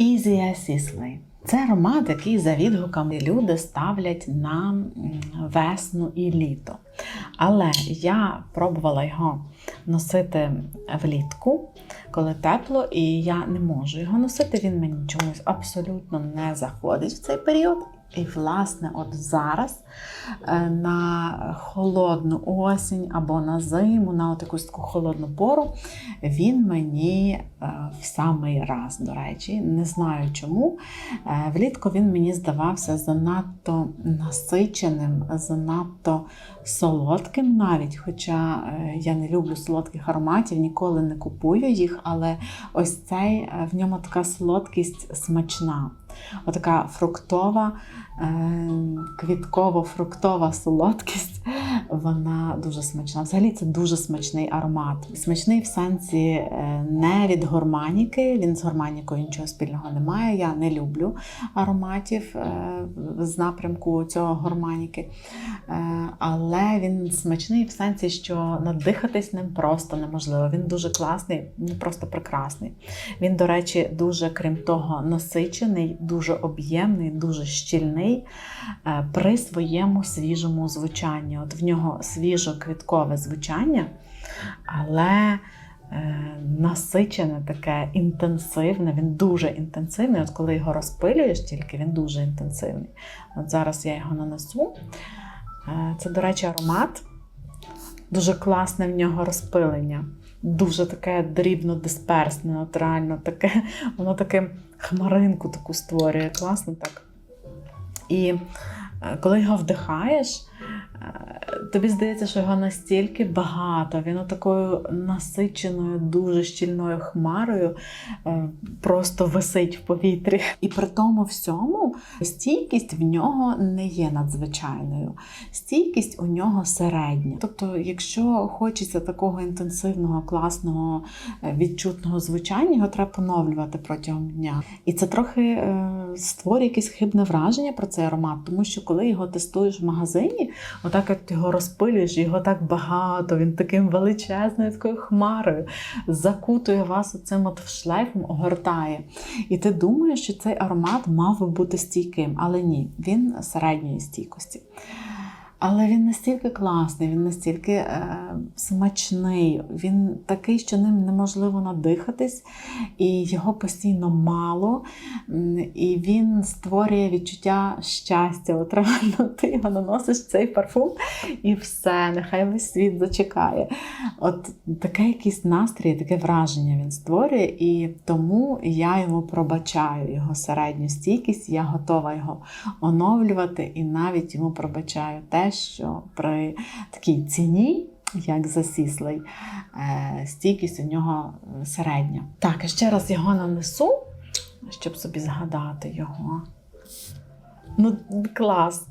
Easy Sisley. Це аромат, який за відгуками люди ставлять на весну і літо. Але я пробувала його носити влітку, коли тепло, і я не можу його носити. Він мені чомусь абсолютно не заходить в цей період. І, власне, от зараз е, на холодну осінь або на зиму, на от якусь таку холодну пору, він мені е, в самий раз, до речі, не знаю чому. Е, Влітку він мені здавався занадто насиченим, занадто солодким навіть. Хоча я не люблю солодких ароматів, ніколи не купую їх, але ось цей в ньому така солодкість смачна. Отака фруктова, е, квітково-фруктова солодкість, вона дуже смачна. Взагалі це дуже смачний аромат. Смачний в сенсі е, не від горманіки, він з горманікою нічого спільного не має. Я не люблю ароматів е, з напрямку цього горманіки. Е, Але він смачний в сенсі, що надихатись ним просто неможливо. Він дуже класний, ну просто прекрасний. Він, до речі, дуже, крім того, насичений, дуже об'ємний, дуже щільний е, при своєму свіжому звучанні. От в нього свіжо-квіткове звучання, але е, насичене таке інтенсивне, він дуже інтенсивний. От коли його розпилюєш, тільки він дуже інтенсивний. От зараз я його нанесу. Е, Це, до речі, аромат. Дуже класне в нього розпилення. Дуже таке дрібно-дисперсне, от реально таке, воно таке хмаринку таку створює. Класно так. І е, коли його вдихаєш, тобі здається, що його настільки багато, він такою насиченою, дуже щільною хмарою е, просто висить в повітрі. І при тому всьому стійкість в нього не є надзвичайною. Стійкість у нього середня. Тобто, якщо хочеться такого інтенсивного, класного, е, відчутного звучання, його треба поновлювати протягом дня. І це трохи е, створює якесь хибне враження про цей аромат, тому що коли його тестуєш в магазині, отак як ти розпилюєш, його так багато, він таким величезною такою хмарою закутує вас оцим от шлейфом, огортає. І ти думаєш, що цей аромат мав би бути стійким, але ні, він середньої стійкості. Але він настільки класний, він настільки е, смачний, він такий, що ним неможливо надихатись, і його постійно мало. І він створює відчуття щастя. От реально ти його наносиш цей парфум, і все, нехай весь світ зачекає. От таке якийсь настрій, таке враження він створює, і тому я йому пробачаю його середню стійкість, я готова його оновлювати і навіть йому пробачаю те, що при такій ціні. Як засіслий, е, стійкість у нього е, середня. Так, ще раз його нанесу, щоб собі згадати його. Ну, клас.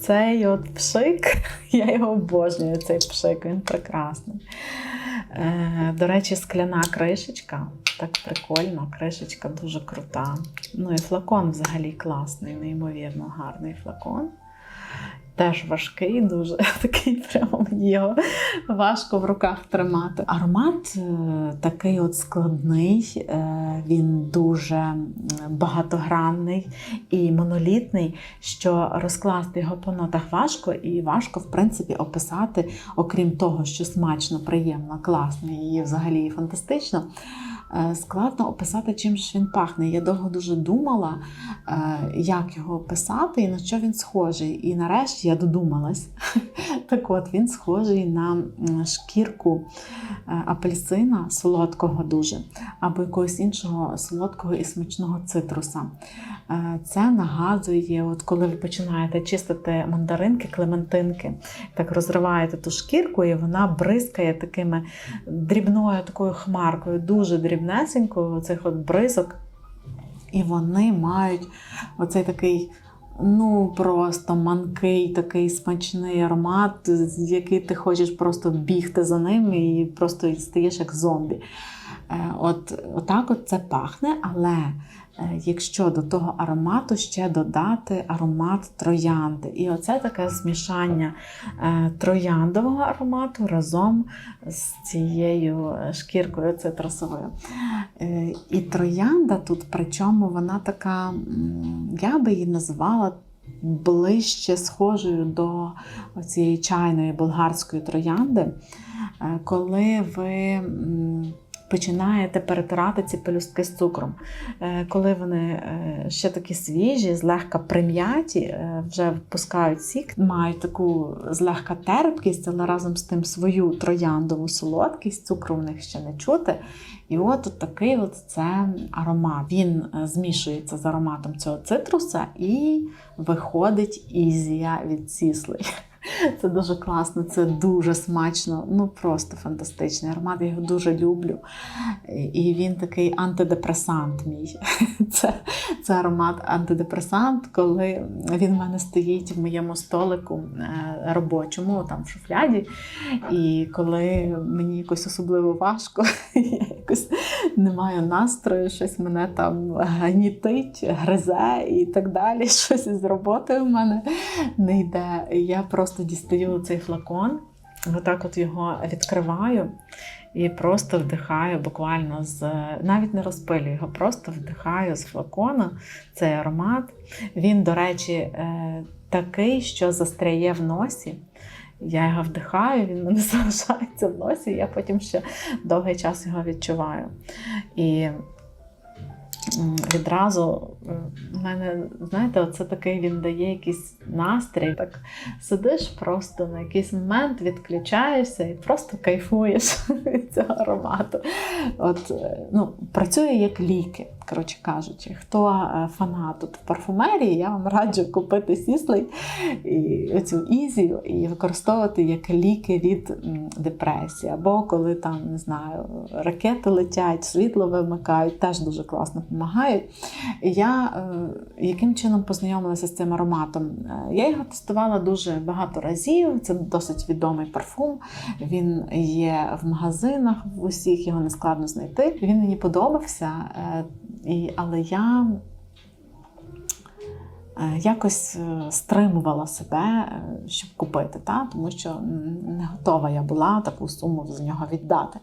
Цей от пшик, я його обожнюю, цей пшик, він прекрасний. Е, до речі, скляна кришечка. Так прикольно, кришечка дуже крута. Ну і флакон взагалі класний, неймовірно гарний флакон. Теж важкий, дуже такий прямо мені його важко в руках тримати. Аромат е, такий от складний, е, він дуже багатогранний і монолітний, що розкласти його по нотах важко, і важко, в принципі, описати, окрім того, що смачно, приємно, класно і взагалі фантастично. Е, Складно описати, чим ж він пахне. Я довго дуже думала, е, як його описати і на що він схожий. І нарешті я додумалась. Так от, він схожий на шкірку е, апельсина солодкого дуже, або якогось іншого солодкого і смачного цитруса. Це нагадує, от коли ви починаєте чистити мандаринки, клементинки, так розриваєте ту шкірку, і вона бризкає такими дрібною такою хмаркою, дуже дрібнесенькою, оцих от бризок. І вони мають оцей такий, ну просто манкий, такий смачний аромат, з який ти хочеш просто бігти за ним і просто стаєш як зомбі. Е, От, отак от це пахне, але якщо до того аромату ще додати аромат троянди. І оце таке змішання е, трояндового аромату разом з цією е, шкіркою цитрусовою. Е, І троянда тут, причому вона така, я би її назвала ближче схожою до цієї чайної болгарської троянди, Е, коли ви. Починаєте перетирати ці пелюстки з цукром. Е, Коли вони е, ще такі свіжі, злегка прим'яті, е, вже впускають сік, мають таку злегка терпкість, але разом з тим свою трояндову солодкість, цукру в них ще не чути. І от, такий от це аромат. Він змішується з ароматом цього цитруса і виходить ізія від сіслей. Це дуже класно, це дуже смачно, ну просто фантастичний аромат. Я його дуже люблю. І він такий антидепресант мій. Це, це аромат антидепресант, коли він в мене стоїть в моєму столику е, робочому, там в шуфляді. І коли мені якось особливо важко, я якось не маю настрою, щось мене там гнітить, гризе і так далі. Щось із роботи в мене не йде. Я просто дістаю цей флакон, отак от його відкриваю і просто вдихаю буквально з навіть не розпилюю його, просто вдихаю з флакона цей аромат. Він, до речі, е, такий, що застряє в носі. Я його вдихаю, він мене залишається в носі, я потім ще довгий час його відчуваю. І відразу е, в мене, знаєте, оце такий він дає якийсь настрій. Так сидиш просто на якийсь момент, відключаєшся і просто кайфуєш від цього аромату. От, е, ну, працює як ліки, коротше кажучи. Хто е, фанат от парфумерії, я вам раджу купити сіслей і оцю ізію і використовувати як ліки від депресії. Або коли там, не знаю, ракети летять, світло вимикають, теж дуже класно допомагають. І е, яким чином познайомилася з цим ароматом? Е, Я його тестувала дуже багато разів. Це досить відомий парфум. Він є в магазинах, в усіх його не складно знайти. Він мені подобався, е, але я якось е, стримувала себе, е, щоб купити, та? тому що не готова я була таку суму за нього віддати.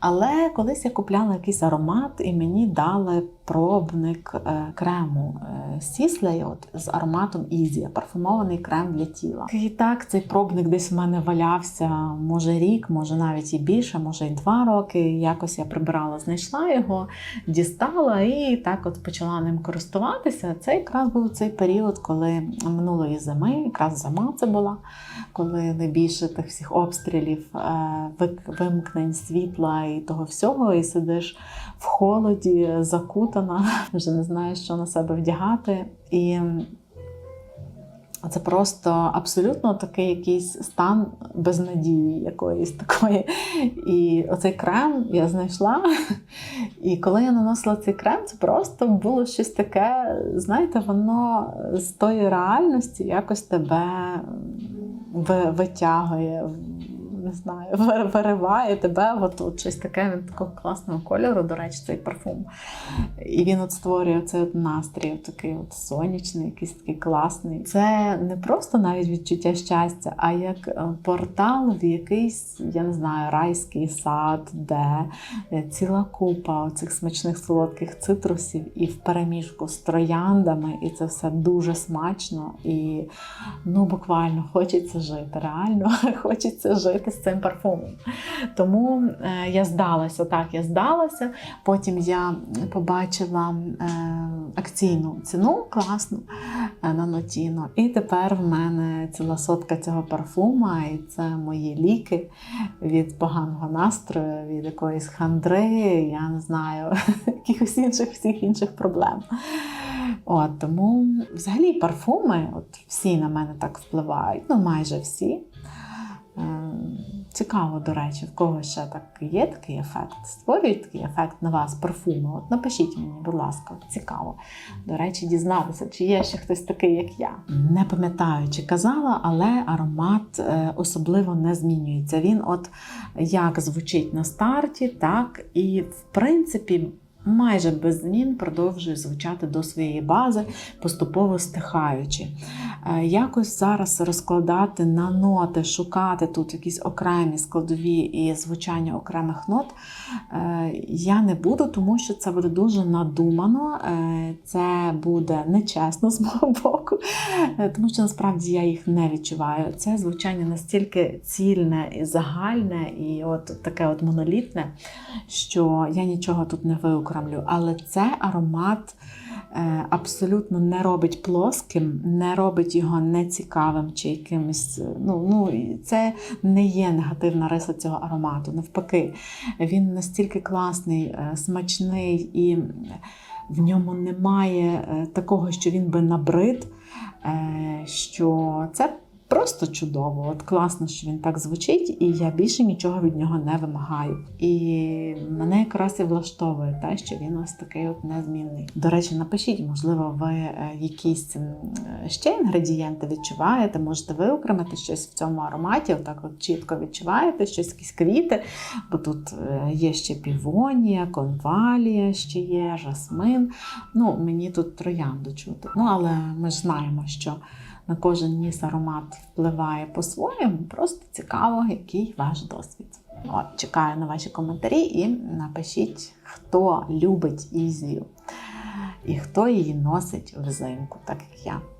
Але колись я купляла якийсь аромат, і мені дали пробник е, крему е, Сіслей от, з ароматом Ізія, парфумований крем для тіла. І так, цей пробник десь в мене валявся, може рік, може навіть і більше, може і два роки. Якось я прибирала, знайшла його, дістала і так от почала ним користуватися. Це якраз був цей період, коли минулої зими, якраз зима це була, коли найбільше тих всіх обстрілів, е, вимкнень світла і того всього, і сидиш в холоді, закутана, вже не знаєш, що на себе вдягати. І це просто абсолютно такий якийсь стан безнадії якоїсь такої. І оцей крем я знайшла. І коли я наносила цей крем, це просто було щось таке, знаєте, воно з тої реальності якось тебе витягує. Не знаю, вириває тебе, от, от щось таке він такого класного кольору, до речі, цей парфум. І він от створює цей от настрій, от такий от сонячний, якийсь такий класний. Це не просто навіть відчуття щастя, а як е, портал в якийсь, я не знаю, райський сад, де е, ціла купа оцих смачних солодких цитрусів і в переміжку з трояндами, і це все дуже смачно. І ну буквально хочеться жити. Реально хочеться жити цим парфумом. Тому е, я здалася, так, я здалася. Потім я побачила е, акційну ціну класну е, на Нотіно. І тепер в мене ціла сотка цього парфума, і це мої ліки від поганого настрою, від якоїсь хандри, я не знаю, якихось інших всіх інших проблем. От, тому взагалі парфуми, от всі на мене так впливають, ну майже всі. Цікаво, до речі, в кого ще так є такий ефект? Створюють такий ефект на вас, парфуми. От напишіть мені, будь ласка, цікаво. До речі, дізнатися, чи є ще хтось такий, як я. Не пам'ятаю, чи казала, але аромат е, особливо не змінюється. Він, от як звучить на старті, так і в принципі. Майже без змін продовжує звучати до своєї бази, поступово стихаючи. Е, Якось зараз розкладати на ноти, шукати тут якісь окремі складові і звучання окремих нот е, я не буду, тому що це буде дуже надумано, е, це буде нечесно з мого боку, тому що насправді я їх не відчуваю. Це звучання настільки цільне і загальне, і от таке от монолітне, що я нічого тут не виокремлю. Але це аромат е, абсолютно не робить плоским, не робить його нецікавим чи якимось. е, Ну, ну, це не є негативна риса цього аромату. Навпаки, він настільки класний, е, смачний і в ньому немає такого, що він би набрид, що це просто чудово. От класно, що він так звучить, і я більше нічого від нього не вимагаю. І мене якраз і влаштовує те, що він ось такий от незмінний. До речі, напишіть, можливо, ви е, якісь ще інгредієнти відчуваєте, можете виокремити щось в цьому ароматі, отак от чітко відчуваєте щось, якісь квіти, бо тут е, є ще півонія, конвалія, ще є, жасмин. Ну, мені тут троянду чути. Ну, але ми ж знаємо, що на кожен ніс аромат впливає по-своєму. Просто цікаво, який ваш досвід. От, чекаю на ваші коментарі і напишіть, хто любить Ізію і хто її носить взимку, так як я.